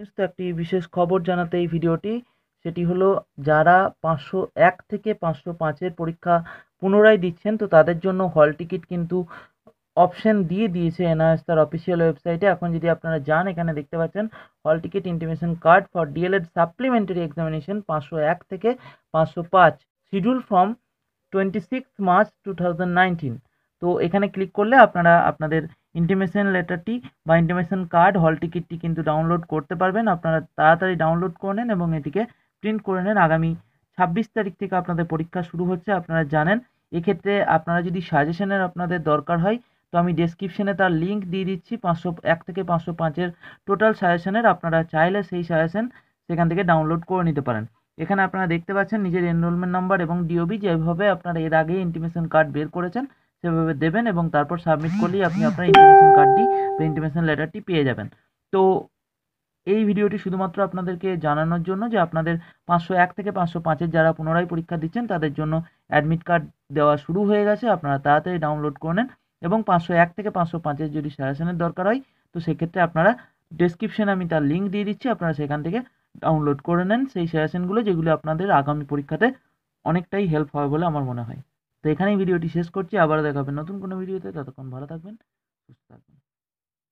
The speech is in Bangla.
একটি বিশেষ খবর জানাতে এই ভিডিওটি, সেটি হলো যারা পাঁচশো এক থেকে পাঁচশো পাঁচের পরীক্ষা পুনরায় দিচ্ছেন, তো তাদের জন্য হল টিকিট কিন্তু অপশন দিয়ে দিয়েছে এনআইএস তার অফিসিয়াল ওয়েবসাইটে। এখন যদি আপনারা যান, এখানে দেখতে পাচ্ছেন hall ticket intimation card for DElEd supplementary examination পাঁচশো এক থেকে পাঁচশো পাঁচ schedule from twenty six March two thousand nineteen তো এখানে ক্লিক করলে আপনারা, আপনাদের ইন্টিমেশন লেটারটি বা ইন্টিমেশন কার্ড হল টিকিটটি কিন্তু ডাউনলোড করতে পারবেন। আপনারা তাড়াতাড়ি ডাউনলোড করে নেন এবং এটিকে প্রিন্ট করে নেন। আগামী ছাব্বিশ তারিখ থেকে আপনাদের পরীক্ষা শুরু হচ্ছে, আপনারা জানেন। এক্ষেত্রে আপনারা যদি সাজেশনের আপনাদের দরকার হয়, তো আমি ডেসক্রিপশনে তার লিঙ্ক দিয়ে দিচ্ছি। পাঁচশো এক থেকে পাঁচশো পাঁচের টোটাল সাজেশনের আপনারা চাইলে সেই সাজেশন সেখান থেকে ডাউনলোড করে নিতে পারেন। এখানে আপনারা দেখতে পাচ্ছেন, নিজের এনরোলমেন্ট নাম্বার এবং ডিওবি যেভাবে আপনারা এর আগে ইন্টিমেশন কার্ড বের করেছেন সেভাবে দেবেন এবং তারপর সাবমিট করলেই আপনি আপনার ইন্টিমেশন কার্ডটি বা ইন্টিমেশন লেটারটি পেয়ে যাবেন। তো এই ভিডিওটি শুধুমাত্র আপনাদেরকে জানানোর জন্য যে আপনাদের পাঁচশো এক থেকে পাঁচশো পাঁচের যারা পুনরায় পরীক্ষা দিচ্ছেন, তাদের জন্য অ্যাডমিট কার্ড দেওয়া শুরু হয়ে গেছে। আপনারা তাড়াতাড়ি ডাউনলোড করে নেন এবং পাঁচশো এক থেকে পাঁচশো পাঁচের যদি সাজেশনের দরকার হয়, তো সেক্ষেত্রে আপনারা ডেসক্রিপশনে আমি তার লিঙ্ক দিয়ে দিচ্ছি। আপনারা সেখান থেকে ডাউনলোড করে নেন। সেই সাজেশনগুলো যেগুলো আপনাদের আগামী পরীক্ষাতে অনেকটাই হেল্প হবে বলে আমার মনে হয়। তো এখানেই ভিডিওটি শেষ করছি আবার হবে নতুন কোনো ভিডিওতে ততক্ষণ ভালো থাকবেন, সুস্থ থাকবেন।